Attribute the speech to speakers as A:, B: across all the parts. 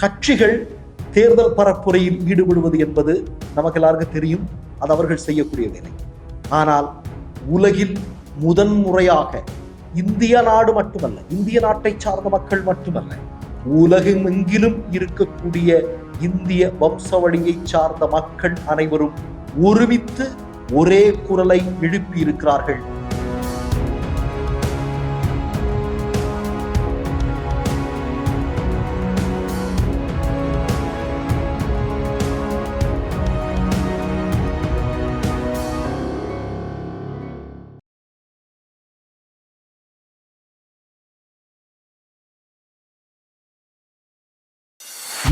A: கட்சிகள் தேர்தல் பரப்புரையில் ஈடுபடுவது என்பது நமக்கு எல்லாருக்கும் தெரியும். அது அவர்கள் செய்யக்கூடிய வேலை. ஆனால் உலகில் முதன்முறையாக இந்திய நாடு மட்டுமல்ல இந்திய நாட்டை சார்ந்த மக்கள் மட்டுமல்ல உலகமெங்கிலும் இருக்கக்கூடிய இந்திய வம்சவழியை சார்ந்த மக்கள் அனைவரும் ஒருமித்து ஒரே குரலை எழுப்பி இருக்கிறார்கள்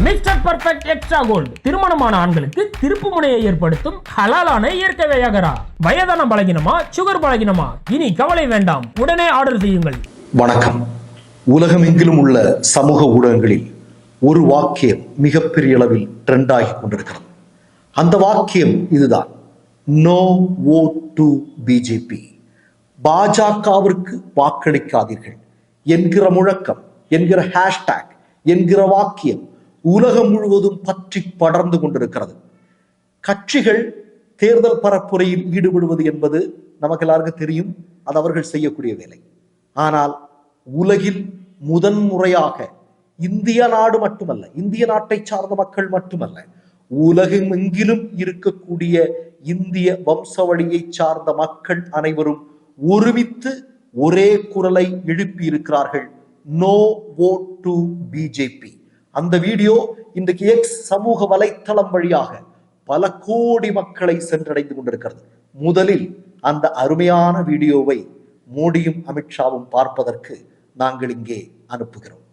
B: மிஸ்டர் பர்ஃபெக்ட் எக்ஸ்ட்ரா கோல்டு. திருமணமான ஆண்களுக்கு திருப்பு முனையை ஏற்படுத்தும் ஹலாலான இயற்கை வையகரா. வயதான பலகினமா சுகர் பலகினமா? இனி கவலை வேண்டாம். உடனே ஆர்டர் செய்யுங்கள்.
A: வணக்கம். உலகமெங்கிலும் உள்ள சமூக ஊடகங்களில் ஒரு வாக்கியம் மிகப்பெரிய அளவில் ட்ரெண்ட் ஆகி கொண்டிருக்கிறது. அந்த வாக்கியம் இதுதான். நோ ஓ டு பிஜேபி பாஜகவிற்கு வாக்களிக்காதீர்கள். என்கிற முழக்கம் என்கிற ஹேஷ்டேக் என்கிற வாக்கியம் உலகம் முழுவதும் பற்றி படர்ந்து கொண்டிருக்கிறது. கட்சிகள் தேர்தல் பரப்புரையில் ஈடுபடுவது என்பது நமக்கு எல்லாருக்கும் தெரியும். அது அவர்கள் செய்யக்கூடிய வேலை. ஆனால் உலகில் முதன்முறையாக இந்திய நாடு மட்டுமல்ல இந்திய நாட்டை சார்ந்த மக்கள் மட்டுமல்ல உலகமெங்கிலும் இருக்கக்கூடிய இந்திய வம்சவழியை சார்ந்த மக்கள் அனைவரும் ஒருமித்து ஒரே குரலை எழுப்பி இருக்கிறார்கள் நோ ஓட் டு பிஜேபி அந்த வீடியோ இன்றைக்கு எக்ஸ் சமூக வலைத்தளம் வழியாக பல கோடி மக்களை சென்றடைந்து கொண்டிருக்கிறது. முதலில் அந்த அருமையான வீடியோவை மோடியும் அமித்ஷாவும் பார்ப்பதற்கு நாங்கள் இங்கே அனுப்புகிறோம்.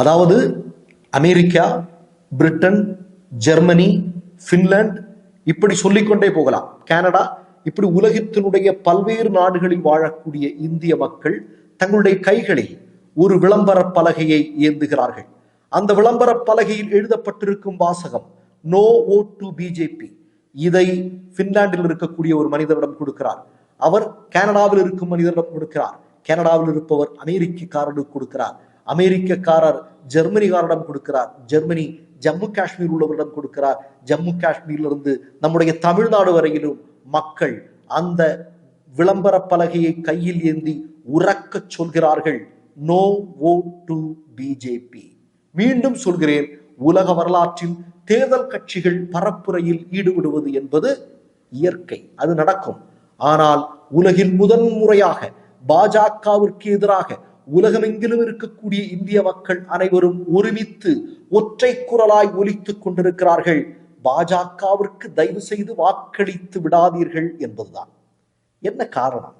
A: அதாவது அமெரிக்கா பிரிட்டன் ஜெர்மனி ஃபின்லாந்து இப்படி சொல்லிக்கொண்டே போகலாம். கனடா இப்படி உலகத்தினுடைய பல்வேறு நாடுகளில் வாழக்கூடிய இந்திய மக்கள் தங்களுடைய கைகளில் ஒரு விளம்பர பலகையை ஏந்துகிறார்கள். அந்த விளம்பர பலகையில் எழுதப்பட்டிருக்கும் வாசகம் நோ ஓ டு பிஜேபி இதை பின்லாண்டில் இருக்கக்கூடிய ஒரு மனிதரிடம் கொடுக்கிறார். அவர் கனடாவில் இருக்கும் மனிதரிடம் கொடுக்கிறார். கனடாவில் இருப்பவர் அமெரிக்கக்காரருக்கு கொடுக்கிறார். அமெரிக்கக்காரர் ஜெர்மனிகாரிடம் கொடுக்கிறார். ஜெர்மனி ஜம்மு காஷ்மீர் உள்ளவரிடம் கொடுக்கிறார். ஜம்மு காஷ்மீரிலிருந்து நம்முடைய தமிழ்நாடு வரையிலும் மக்கள் அந்த விளம்பர பலகையை கையில் ஏந்தி உறக்கச் சொல்கிறார்கள். நோ ஓ டு பிஜேபி மீண்டும் சொல்கிறேன் உலக வரலாற்றில் தேர்தல் கட்சிகள் பரப்புரையில் ஈடுபடுவது என்பது இயற்கை அது நடக்கும். ஆனால் உலகில் முதன் முறையாக பாஜகவிற்கு எதிராக உலகமெங்கிலும் இருக்கக்கூடிய இந்திய மக்கள் அனைவரும் ஒருமித்து ஒற்றை குரலாய் ஒலித்துக் கொண்டிருக்கிறார்கள். பாஜகவிற்கு தயவு செய்து வாக்களித்து விடாதீர்கள் என்பதுதான். என்ன காரணம்?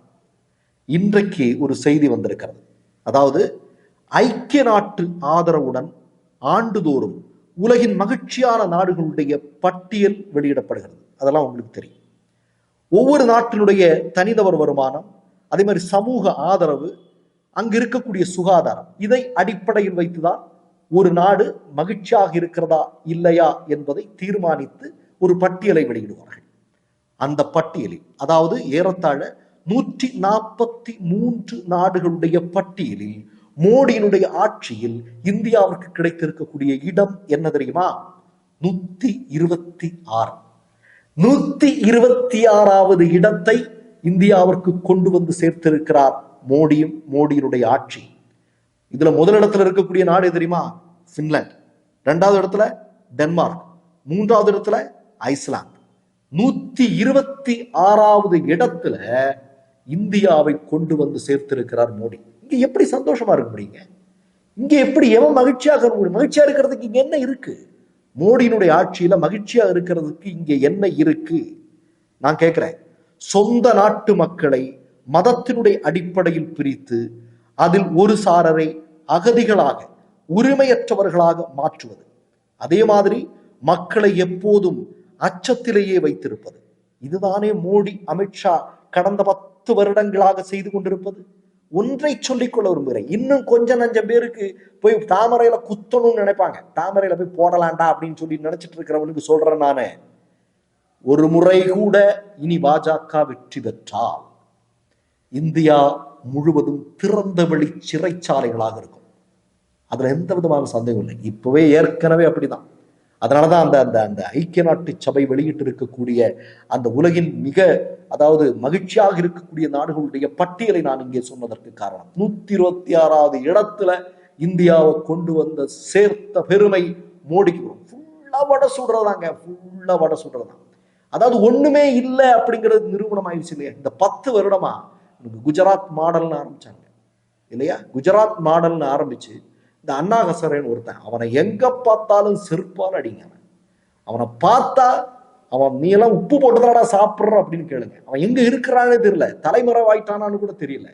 A: இன்றைக்கு ஒரு செய்தி வந்திருக்கிறது. அதாவது ஐக்கிய நாட்டு ஆதரவுடன் ஆண்டுதோறும் உலகின் மகிழ்ச்சியான நாடுகளுடைய பட்டியல் வெளியிடப்படுகிறது. அதெல்லாம் உங்களுக்கு தெரியும். ஒவ்வொரு நாட்டினுடைய தனிநபர் வருமானம் அதே மாதிரி சமூக ஆதரவு அங்கு இருக்கக்கூடிய சுகாதாரம். இதை அடிப்படையில் வைத்துதான் ஒரு நாடு மகிழ்ச்சியாக இருக்கிறதா இல்லையா என்பதை தீர்மானித்து ஒரு பட்டியலை வெளியிடுவார்கள். அந்த பட்டியலில் அதாவது ஏறத்தாழ நூற்றி நாற்பத்தி மூன்று நாடுகளுடைய பட்டியலில் மோடியினுடைய ஆட்சியில் இந்தியாவிற்கு கிடைத்திருக்கக்கூடிய இடம் என்ன தெரியுமா? நூத்தி இருபத்தி ஆறு. நூத்தி இருபத்தி ஆறாவது இடத்தை இந்தியாவிற்கு கொண்டு வந்து சேர்த்திருக்கிறார் மோடியும் மோடியினுடைய ஆட்சி. இதுல முதலிடத்துல இருக்கக்கூடிய நாடு தெரியுமா? பின்லாந்து ரெண்டாவது இடத்துல டென்மார்க் மூன்றாவது இடத்துல ஐஸ்லாந்து நூத்தி இருபத்தி ஆறாவது இடத்துல இந்தியாவை கொண்டு வந்து சேர்த்திருக்கிறார் மோடி. இங்க எப்படி சந்தோஷமா இருக்க முடியுங்க? இங்க எப்படி எவன் மகிழ்ச்சியாக இருக்க முடியும்? மகிழ்ச்சியா இருக்கிறதுக்கு இங்க என்ன இருக்கு? மோடியினுடைய ஆட்சியில மகிழ்ச்சியா இருக்கிறதுக்கு இங்க என்ன இருக்கு? நான் கேட்கிறேன் சொந்த நாட்டு மக்களை மதத்தினுடைய அடிப்படையில் பிரித்து அதில் ஒரு சாரரை அகதிகளாக உரிமையற்றவர்களாக மாற்றுவது. அதே மாதிரி மக்களை எப்போதும் அச்சத்திலேயே வைத்திருப்பது. இதுதானே மோடி அமித்ஷா கடந்த பத்து வருடங்களாக செய்து கொண்டிருப்பது. ஒன்றை சொல்லிக்கொள்ள விரும்புகிறேன். இன்னும் கொஞ்சம் நஞ்சம் பேருக்கு போய் தாமரையில குத்தணும்னு நினைப்பாங்க. தாமரையில போய் போடலாண்டா அப்படின்னு சொல்லி நினைச்சிட்டு இருக்கிறவனுக்கு சொல்றேன் நானே. ஒரு முறை கூட இனி பாஜக வெற்றி பெற்றால் இந்தியா முழுவதும் திறந்த வெளி சிறைச்சாலைகளாக இருக்கும். அதுல எந்த விதமான சந்தேகம் இல்லை. இப்பவே ஏற்கனவே அப்படிதான். அதனாலதான் அந்த அந்த அந்த ஐக்கிய நாட்டு சபை வெளியிட்டு இருக்கக்கூடிய அந்த உலகின் மிக அதாவது மகிழ்ச்சியாக இருக்கக்கூடிய நாடுகளுடைய பட்டியலை நான் இங்கே சொன்னதற்கு காரணம். நூத்தி இருபத்தி ஆறாவது இடத்துல இந்தியாவை கொண்டு வந்த சேர்த்த பெருமை மோடிக்கு வரும். ஃபுல்லா வடை சுடுறதாங்க. ஃபுல்லா வடை சுடுறதாங்க அதாவது ஒண்ணுமே இல்லை அப்படிங்கிறது நிரூபணம் ஆயிடுச்சு இல்லையா? இந்த பத்து வருடமா குஜராத் மாடல்னு ஆரம்பிச்சாங்க. இல்லையா? குஜராத் மாடல்னு ஆரம்பிச்சு இந்த அண்ணா ஹசரேன்னு ஒருத்தன் அவனை எங்க பார்த்தாலும் செருப்பால் அடிங்க. அவன் அவனை பார்த்தா அவன் நீ எல்லாம் உப்பு போட்டுதாடா சாப்பிட்ற அப்படின்னு கேளுங்க. அவன் எங்க இருக்கிறானே தெரியல. தலைமறைவாயிட்டானான்னு கூட தெரியல.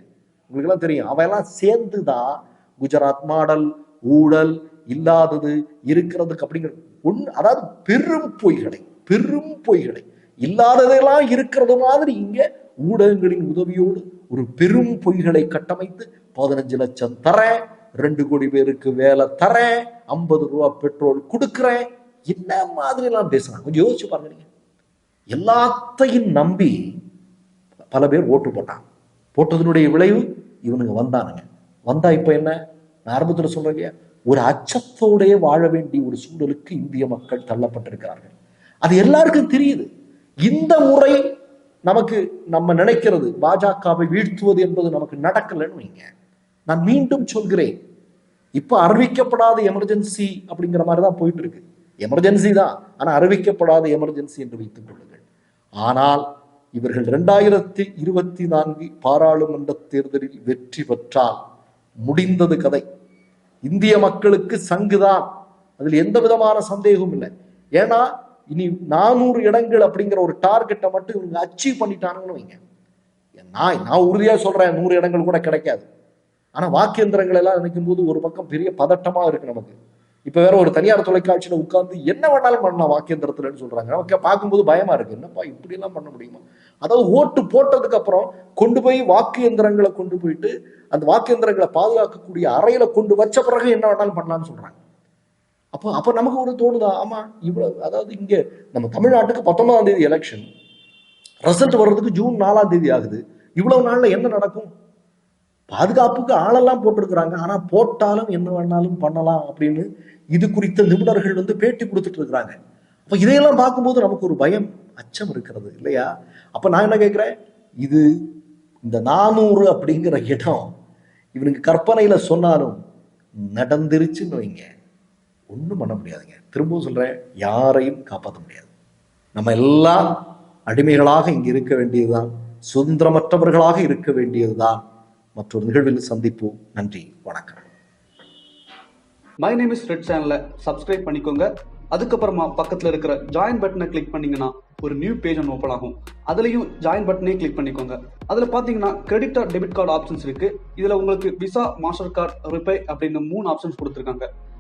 A: உங்களுக்கு எல்லாம் தெரியும். அவன் எல்லாம் சேர்ந்துதான் குஜராத் மாடல் ஊழல் இல்லாதது இருக்கிறதுக்கு அப்படிங்கிற ஒன்று அதாவது பெரும் பொய்களை. பெரும் பொய்களை. இல்லாததெல்லாம் இருக்கிறது மாதிரி இங்க ஊடகங்களின் உதவியோடு ஒரு பெரும் பொய்களை கட்டமைத்து பதினஞ்சு லட்சம் தரேன் ரெண்டு கோடி பேருக்கு வேலை தரேன் ஐம்பது ரூபா பெட்ரோல் கொடுக்குறேன். என்ன மாதிரி எல்லாம் பேசுறாங்க? கொஞ்சம் யோசிச்சு பாருங்க நீங்க. எல்லாத்தையும் நம்பி பல பேர் ஓட்டு போட்டாங்க. போட்டதனுடைய விளைவு இவனுங்க வந்தானுங்க. வந்தா இப்ப என்ன? நான் ஆரம்பத்துல சொல்றேன் ஒரு அச்சத்தோடைய வாழ வேண்டிய ஒரு சூழலுக்கு இந்திய மக்கள் தள்ளப்பட்டிருக்கிறார்கள். அது எல்லாருக்கும் தெரியுது. இந்த முறை நமக்கு நம்ம நினைக்கிறது பாஜகவை வீழ்த்துவது என்பது நமக்கு நடக்கலைன்னு வைங்க. நான் மீண்டும் சொல்கிறேன். இப்போ அறிவிக்கப்படாத எமர்ஜென்சி அப்படிங்கிற மாதிரி தான் போயிட்டு இருக்கு எமர்ஜென்சி தான். ஆனால் அறிவிக்கப்படாத எமர்ஜென்சி என்று வைத்துக் கொள்ளுங்கள். ஆனால் இவர்கள் இரண்டாயிரத்தி இருபத்தி நான்கு பாராளுமன்ற தேர்தலில் வெற்றி பெற்றால் முடிந்தது கதை. இந்திய மக்களுக்கு சங்குதான். அதில் எந்த விதமான சந்தேகமும் இல்லை. ஏன்னா இனி நானூறு இடங்கள் அப்படிங்கிற ஒரு டார்கெட்டை மட்டும் இவங்க அச்சீவ் பண்ணிட்டானுங்கன்னு வைங்க. நான் நான் உறுதியாக சொல்கிறேன் நூறு இடங்கள் கூட கிடைக்காது. ஆனால் வாக்கியந்திரங்கள் எல்லாம் நினைக்கும் போது ஒரு பக்கம் பெரிய பதட்டமாக இருக்கு நமக்கு. இப்போ வேற ஒரு தனியார் தொலைக்காட்சியில் உட்கார்ந்து என்ன வேணாலும் பண்ணலாம் வாக்கியந்திரத்துலன்னு சொல்கிறாங்க நமக்கு பார்க்கும்போது பயமாக இருக்குது என்னப்பா இப்படிலாம் பண்ண முடியுமா? அதாவது ஓட்டு போட்டதுக்கு அப்புறம் கொண்டு போய் வாக்கு எந்திரங்களை கொண்டு போயிட்டு அந்த வாக்கு எந்திரங்களை பாதுகாக்கக்கூடிய அறையில கொண்டு வச்ச பிறகு என்ன வேணாலும் பண்ணலாம்னு சொல்றாங்க. அப்போ அப்போ நமக்கு ஒரு தோணுதா? ஆமா இவ்வளவு அதாவது இங்க நம்ம தமிழ்நாட்டுக்கு பத்தொன்பதாம் தேதி எலெக்ஷன் ரிசல்ட் வர்றதுக்கு ஜூன் நாலாம் தேதி ஆகுது. இவ்வளவு நாள்ல என்ன நடக்கும்? பாதுகாப்புக்கு ஆளெல்லாம் போட்டிருக்கிறாங்க. ஆனா போட்டாலும் என்ன வேணாலும் பண்ணலாம் அப்படின்னு இது குறித்த நிபுணர்கள் வந்து பேட்டி கொடுத்துட்டு இருக்கிறாங்க. அப்போ இதையெல்லாம் பார்க்கும்போது நமக்கு ஒரு பயம் அச்சம் இருக்கிறது இல்லையா? அப்போ நான் என்ன கேட்குறேன்? இது இந்த நானூறு அப்படிங்கிற இடம் இவனுக்கு கற்பனையில் சொன்னாலும் நடந்துருச்சுன்னு வைங்க. ஒன்றும் பண்ண முடியாதுங்க. திரும்பவும் சொல்றேன் யாரையும் காப்பாற்ற முடியாது. நம்ம எல்லாம் அடிமைகளாக இங்கே இருக்க வேண்டியதுதான் சுதந்திரமற்றவர்களாக இருக்க வேண்டியதுதான். மற்றொரு நிகழ்வில் சந்திப்போம். நன்றி வணக்கம்.
C: மை நேம் இஸ் ரெட் சேனலை சப்ஸ்கிரைப் பண்ணிக்கோங்க. அதுக்கப்புறமா பக்கத்தில் இருக்கிற ஜாயின் பட்டனை கிளிக் பண்ணீங்கன்னா ஒரு நியூ பேஜ் ஒன்று ஓப்பன் ஆகும். அதுலேயும் ஜாயின் பட்டனே கிளிக் பண்ணிக்கோங்க. அதில் பார்த்தீங்கன்னா credit or debit card options இருக்கு. இதில் உங்களுக்கு விசா மாஸ்டர் கார்டு ரிப்பே அப்படின்னு மூணு ஆப்ஷன்ஸ் கொடுத்துருக்காங்க.